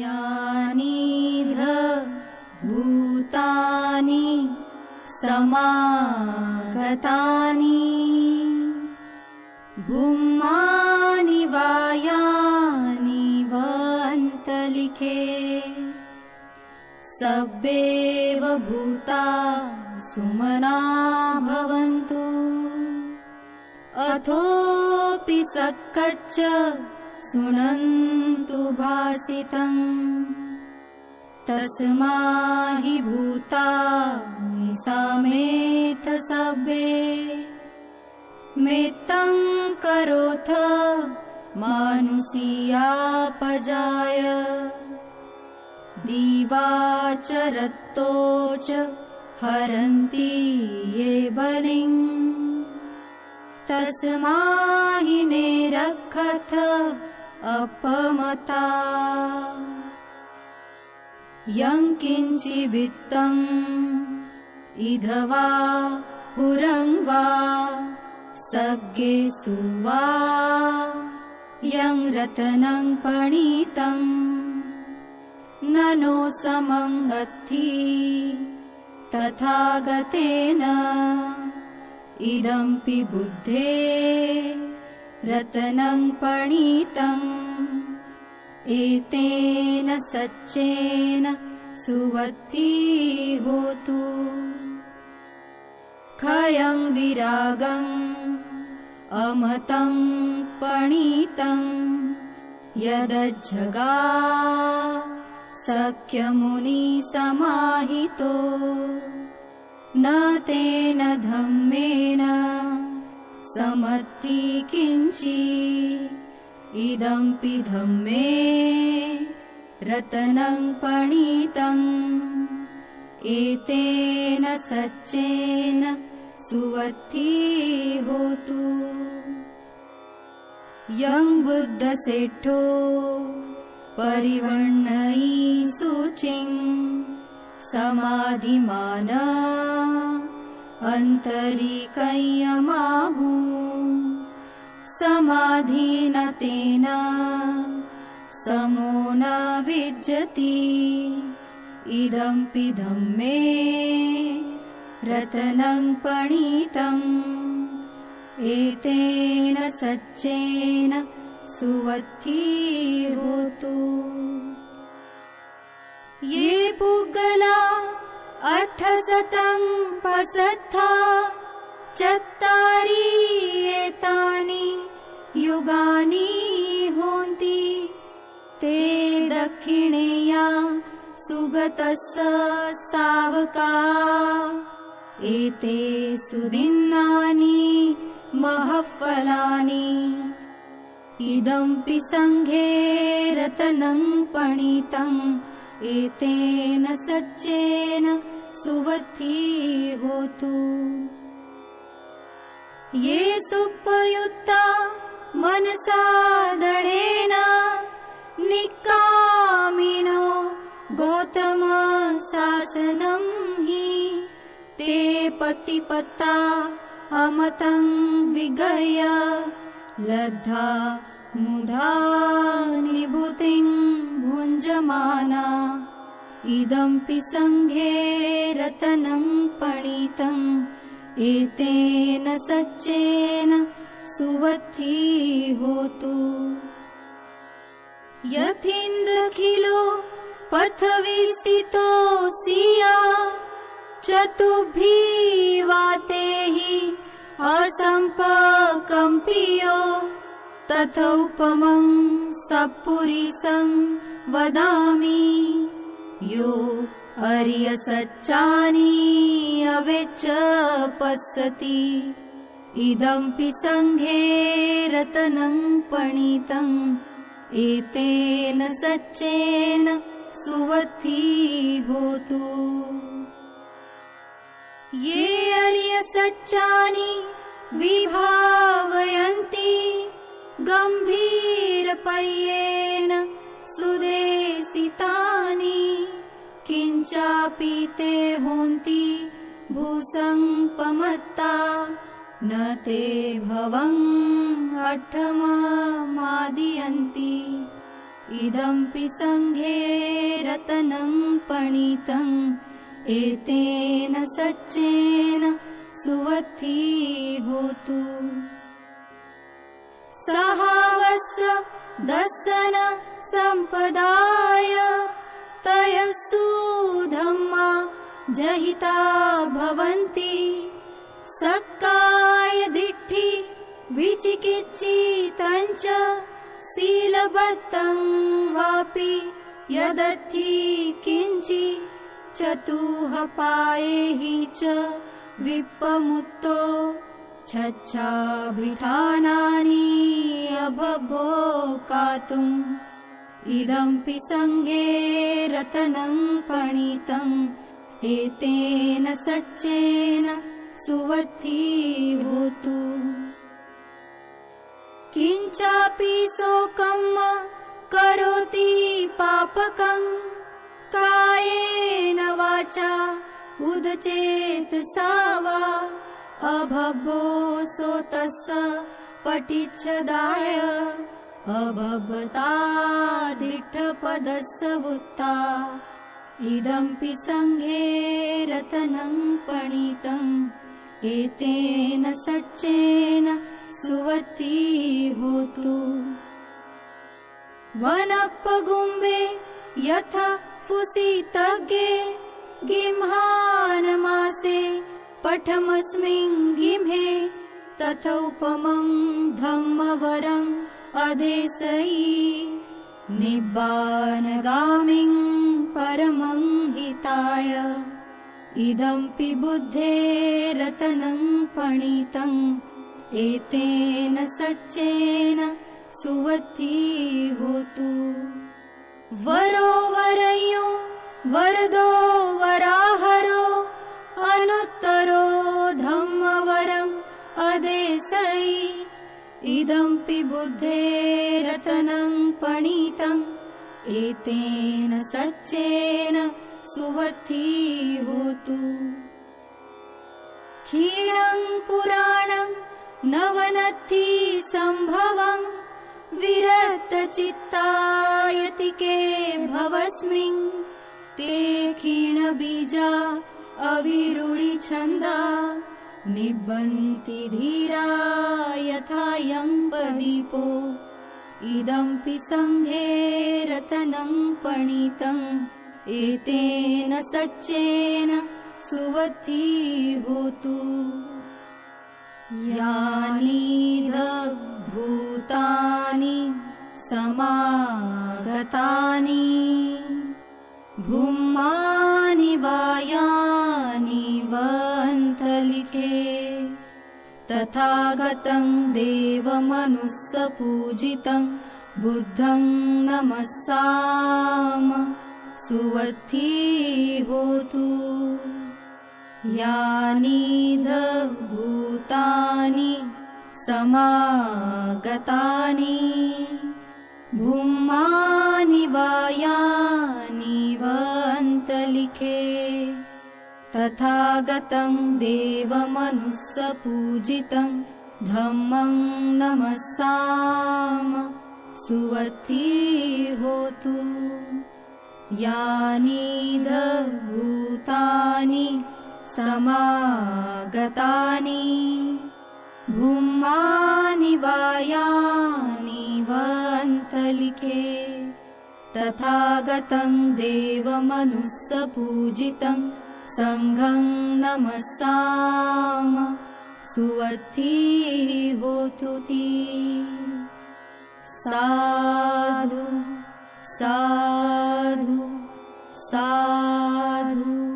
यानिर्ह भूतानि समागतानि भूम्मानि वायानि वन्तलिखे सर्वेव भूता सुमना भवन्तु। अथोऽपि सकच्च शृणन्तु भासितम् तस्मा हि भूता निसामेथ सभ्ये मेत्तं करोथ मानुषीयापजाय। दिवाचरत्तो च हरन्ति ये बलिम् तस्मा हि निरखथ अपमता। यं किञ्चिवित्तम् इधवा पुरं वा सज्ञेषु वा यं रतनं पणितम् ननो समङ्गथि तथा गतेन इदम्पि बुद्धे रतनं पणितम् एतेन सच्चेन सुवती होतु खयं विरागम् अमतं पणितं यदज्जगा सख्यमुनिसमाहितो। न तेन समत्ति किञ्चि। इदम्पि धम्मे रतनं पणितम् एतेन सच्चेन सुवत्ती होतु। यं बुद्धसेठो परिवर्णयि सूचिं। समाधिमान अन्तरिकय्यमाहु समाधिन तेन समो न विज्जति इदम्पि धम्मे रतनं पणितम् एतेन सच्चेन सुवत्ती होतु ये पसत्था चत्तारि एतानि युगानि होन्ति। ते दक्षिणेया सुगतस्य सावका। एते सुदिन्नानि महफलानि। इदम्पि सङ्घे रतनं पणितम् एतेन सच्चेन सुवथी होतु ये सुपयुक्ता मनसा दृढेन निकामिनो गौतम शासनं हि। ते पतिपत्ता अमतं विगय लब्धा मुधा निभूतिं भुञ्जमाना इदम्पि सङ्घे रतनं पणितम् एतेन सच्चेन सुवथी होतु यथीन्द्रखिलो सिया चतुर्भिवाते हि असम्पकम्पियो तथोपमं सपुरिसं वदामि यो अर्यसच्चानि अवेच पश्यति। इदम्पि सङ्घे रतनं पणितम् एतेन सच्चेन सुवथी होतु ये अर्यसच्चानि विभावयन्ति गम्भीरपयेन किञ्चापि ते होन्ति भूसङ्पमत्ता न ते भवम् अठममादियन्ति। इदम्पि सङ्घे रतनं पणितम् एतेन सच्चेन सुवथी होतु सहावस दसन सम्पदाय तयसु धम्मा जहिता भवन्ति। सक्काय दिट्ठि विचिकिच्चितञ्च शीलबद्धं वापि यदथि किञ्चि चतुःपायेहि च विप्पमुत्तो छच्छाभिठानानि अभभो कातुम् इदम्पि सङ्घे रतनं पणितम् एतेन सच्चेन सुवथी भूतु किञ्चापि शोकम् करोति पापकम् कायेन वाचा उदचेत सा वा अभभो सोतस्य पठिच्छदाय अभवतादिठपदस्य वुत्ता इदम्पि सङ्घे रतनं पणितम् एतेन सच्चेन सुवती होतु। वनपगुम्बे यथा फुसितज्ञे गिम्हानमासे पठमस्मिन् गिम्हे तथोपमं धम्मवरम् निब्बानगामिं परमं हिताय इदम्पि बुद्धे रतनं पणितम् एतेन सच्चेन सुवती होतु वरो वरयो वरदो वराहरो अनुत्तरो इदम्पि बुद्धे रतनं पणितम् एतेन सच्चेन सुवती होतु क्षीणं पुराणं नवनथि सम्भवम् विरक्तचित्तायति के भवस्मिन्। ते क्षीणबीजा अविरुळिछन्दा निबन्ति धीरा यथा यङ्बदीपो इदम्पि सङ्घे रतनं पणितम् एतेन सच्चेन सुवती होतु यानि भूतानि समागतानि। भूमानि वायानि वन्तलिखे तथागतं देवमनुस्सपूजितं बुद्धं नमस्साम सुवथी होतु यानि समागतानि तथागतं देवमनुस्सपूजितं धम्मं नमस्साम सुवथी होतु। यानि भूतानि समागतानि भूमानि वायानि वन्तलिखे तथागतं देवमनुस्सपूजितं सङ्घं नमस्साम सुवथी होतु साधु साधु साधु